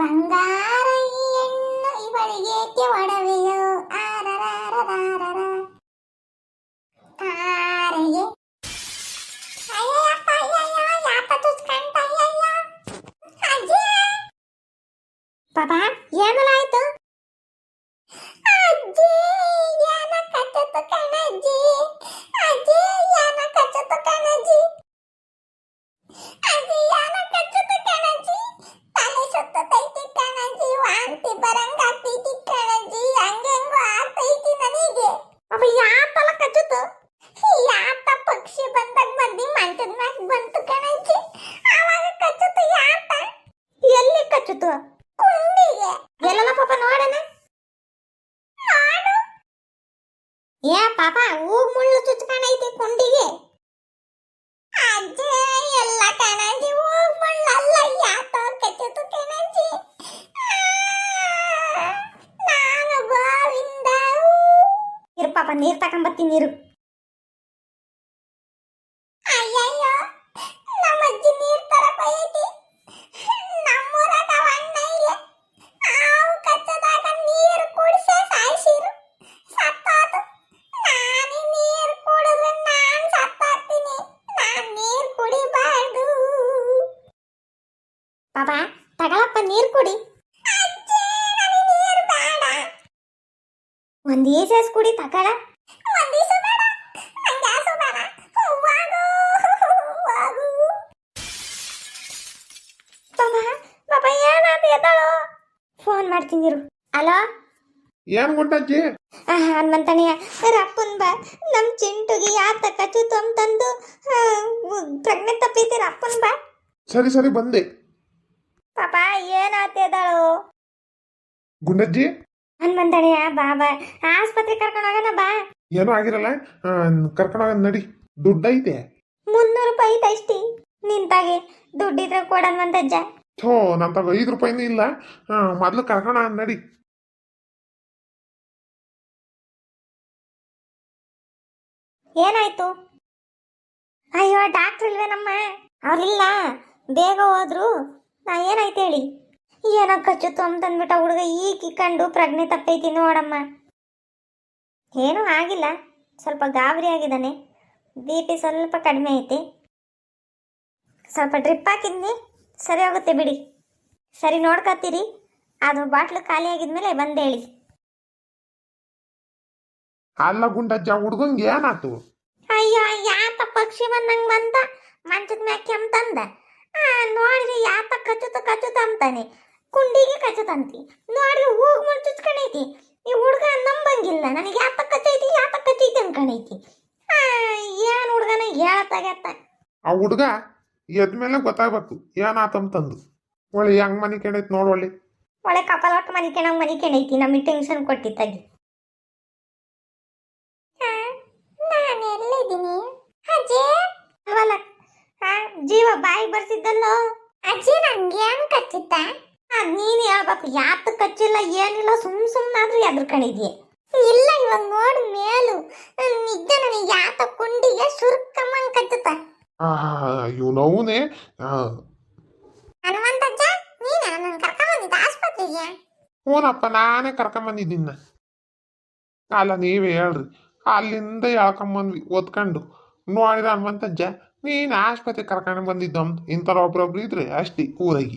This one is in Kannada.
ಬಂಗಾರ ಈ ಹೆಣ್ಣು ಇವಳಿಗೇಕೆ ಒಡವೆಯೋ ಆರರಾರರಾರರ. ಅಜ್ಜಿ! ಪಾಪ ಏನಲ್ಲ ಆಯ್ತು ಅಜ್ಜಿ ಏನ ಕಚ್ಚತು ಕಣಜ್ಜಿ ಅಜ್ಜಿ ಏನ ಕಚ್ಚತು ಕಣಜ್ಜಿ ಅಜ್ಜಿ ಏನ ಕಚ್ಚತು ಕಣಜ್ಜಿ ತಲೆ ಸುತ್ತತೈತಿ ಕಣಜ್ಜಿ ವಾಂತಿ ಬರಂಗಾಗ್ತೈತಿ ಕಣಜ್ಜಿ ಹಂಗೆಂಗೋ ಆಗ್ತೈತಿ ನನಗೆ ಅವ ಯಾತಲ ಕಚ್ಚುತ್ತು ಯಾತ ಪಕ್ಷಿ ಬಂದಾಗ ಮಂದಿ ಮಂಚದ ಮ್ಯಾಗ ಬಂತು ಕಣಜ್ಜಿ. ಅವಾಗ ಕಚ್ಚುತ್ತು ಯಾತ ಎಲ್ಲಿ ಕಚ್ಚುತ್ತು? ಕುಂಡಿಗೆ. ಎಲ್ಲ ಪಾಪ ನೋಡಣ. ನೋಡು ಏ ಪಾಪ ಹೂ ಮುಳ್ಳು ಚುಚ್ಕೊಂಡೈತಿ ಕುಂಡಿಗೆ. ಅಜ್ಜೆ ಎಲ್ಲ ಕಣಜಿ ಹೂಗ್ ಮುಳ್ಳಲ್ಲ ಕಚ್ಚುತ್ತು ಕಣಜಿ ಆ, ನಾನು ಗೋವಿಂದ. ಇರು ಪಾಪ ನೀರ್ ತಕೊಂಬತ್ತೀನಿ ನೀರು. ಪಾಪ ತಗಳಪ್ಪ ನೀರು ಕುಡಿ. ಒಂದ್ ಈಸಸ್ ಕುಡಿ ತಗಳ. ಫೋನ್ ಮಾಡ್ತೀನಿ ಅಲೋ? ಏನ್ ಗುಂಡಜ್ಜಿ? ಆ, ಹನುಮಂತಣ್ಣ ರಪ್ಪನ್ ಬಾ. ನಮ್ ಚಿಂಟುಗೆ ಯಾತ ಕಚ್ಚುತ್ತು ತಂದು ಪ್ರಜ್ಞೆ ತಪ್ಪಿದ್ದೀರ? ಅಪ್ಪನ್ ಬಾ. ಸರಿ ಸರಿ ಬಂದೆ. ಪಾಪ ಏನಾಗ್ತಿದ್ದಾಳು ಗುಂಡಜ್ಜಿ? ಹನುಮಂತಣ್ಣ ಬಾ ಬಾ. ಆಸ್ಪತ್ರೆ ಕರ್ಕೊಂಡು ಹೋಗೋಣ ಬಾ. ಏನೂ ಆಗಿರಲ್ಲ. ಕರ್ಕೊಂಡೋಗ ನಡಿ. ದುಡ್ಡೈತೆ ಮುನ್ನೂರು ರೂಪಾಯಿ ಐತೆ ಅಷ್ಟಿ. ನಿಂತಾಗೆ ದುಡ್ಡಿದ್ರೆ ಕೊಡನ್ವಂತಜ್ಜ ಥೋ ನನ್ನ ತಗೋ ಐದು ರೂಪಾಯಿನೂ ಇಲ್ಲ. ಹಾ ಮೊದ್ಲು ಕರ್ಕೊಂಡ ನಡಿ. ಏನಾಯ್ತು? ಅಯ್ಯೋ ಡಾಕ್ಟ್ರ್ ಇಲ್ವೇನಮ್ಮ? ಅವ್ರಿಲ್ಲ. ಬೇಗ ಹೋದ್ರು. ನಾ ಏನಾಯ್ತು ಹೇಳಿ? ಏನೋ ಕಚ್ಚುತ್ತು ಅಂತಂದ್ಬಿಟ್ಟ ಹುಡುಗ ಈಗ ಕಿಕ್ಕಂಡು ಪ್ರಜ್ಞೆ ತಪ್ಪೈತಿ ನೋಡಮ್ಮ. ಏನೂ ಆಗಿಲ್ಲ. ಸ್ವಲ್ಪ ಗಾಬರಿ ಆಗಿದ್ದಾನೆ. ಬಿ ಪಿ ಸ್ವಲ್ಪ ಕಡಿಮೆ ಐತಿ. ಸ್ವಲ್ಪ ಡ್ರಿಪ್ ಹಾಕಿದ್ನಿ. ಸರಿ ಹೋಗುತ್ತೆ ಬಿಡಿ. ಸರಿ ನೋಡ್ಕೊತೀರಿ ಅದು ಬಾಟ್ಲು ಖಾಲಿ ಆಗಿದ್ಮೇಲೆ ಬಂದು ಹೇಳಿ. ಅಲ್ಲ ಗುಂಡಜ್ಜ ಹುಡ್ಗಂಗೆ ಏನಾತು? ಅಯ್ಯೋ ಯಾತ ಪಕ್ಷಿ ಬಂದಂಗ್ ಬಂದ? ಮಂಚದ ಮ್ಯಾಕೆ ಅಂತಂದ ನೋಡ್ರಿ ಯಾತ ಅಂತಾನೆ. ಕುಂಡಿಗೆ ಕಚ್ಚತಂತಿ ನೋಡ್ರಿ ಹೋಗಿ ಕಣೈತಿ. ಈ ಹುಡುಗ ನಂಬಂಗಿಲ್ಲ. ನನಗೆ ಯಾತ ಕಚ್ಚೈತಿ ಯಾತ ಕಚ್ಚೈತಿ ಅನ್ಕೊಂಡೈತಿ ಏನ್ ಹುಡ್ಗನ ಹೇಳತ್ತಾಗತ್ತ? ಆ ಹುಡ್ಗ ಎದ್ಮೇಲೆ ಗೊತ್ತಾಗ್ಬೇಕು. ಏನಾತಂತಂದು ಒಳ್ಳೆ ಹೆಂಗ್ ಮನಿ ಕೇಳೈತಿ ನೋಡ್ ಒಳ್ಳೆ. ಒಳ್ಳೆ ಕಪಾಲ ಒಟ್ಟು ಮನಿ ಕೆಣಂಗ್ ಮನಿ ಕೆಣೈತಿ ನಮಗೆ ಟೆನ್ಷನ್ ಕೊಟ್ಟಿತ್ತಾಗಿ ನಾನು ಎಲ್ಲಿದ್ದೀನಿ? ಅಜ್ಜಿ ಅವಲ್ಲ ಹಾ ಜೀವ ಬಾಯಿ ಬರ್ಸಿದ್ದಲ್ಲೋ? ಅಜ್ಜಿ ನಂಗೆ ಏನು ಕಚ್ಚಿತ್ತ? ನೀನು ಹೇಳ್ಬೇಕು ಯಾತ ಕಚ್ಚಿಲ್ಲ ಏನಿಲ್ಲ ಸುಮ್ ಸುಮ್ನಾದ್ರೂ ಎದ್ರಕೊಂಡಿದ್ಯೆ ಇಲ್ಲ ಇವಾಗ ನೋಡು ಮೇಲು. ನಿಜ ನನಗೆ ಯಾತ ಕುಂಡಿಗೆ ಸುರ್ಕಮ್ಮಂಗ್ ಕಚ್ಚುತ್ತ. ಇವನವನೇ ಹನುಮಂತಜ್ಜ ನೀನ? ನನ್ನ ಕರ್ಕೊಂಡ್ ಆಸ್ಪತ್ರೆಗೆ? ಹ್ಞೂನಪ್ಪ ನಾನೇ ಕರ್ಕೊಂಬಂದಿದ್ದೀನಿ ಅಲ್ಲ ನೀವೇ ಹೇಳ್ರಿ. ಅಲ್ಲಿಂದ ಹೇಳ್ಕೊಂಬಂದ್ವಿ ಓದ್ಕೊಂಡು ನೋಡಿದ ಹನುಮಂತಜ್ಜ ನೀನು ಆಸ್ಪತ್ರೆ ಕರ್ಕೊಂಡು ಬಂದಿದ್ದು ಅಂತ ಇಂಥವ್ರು ಒಬ್ರೊಬ್ರು ಇದ್ರೆ ಅಷ್ಟೇ ಊರಾಗಿ.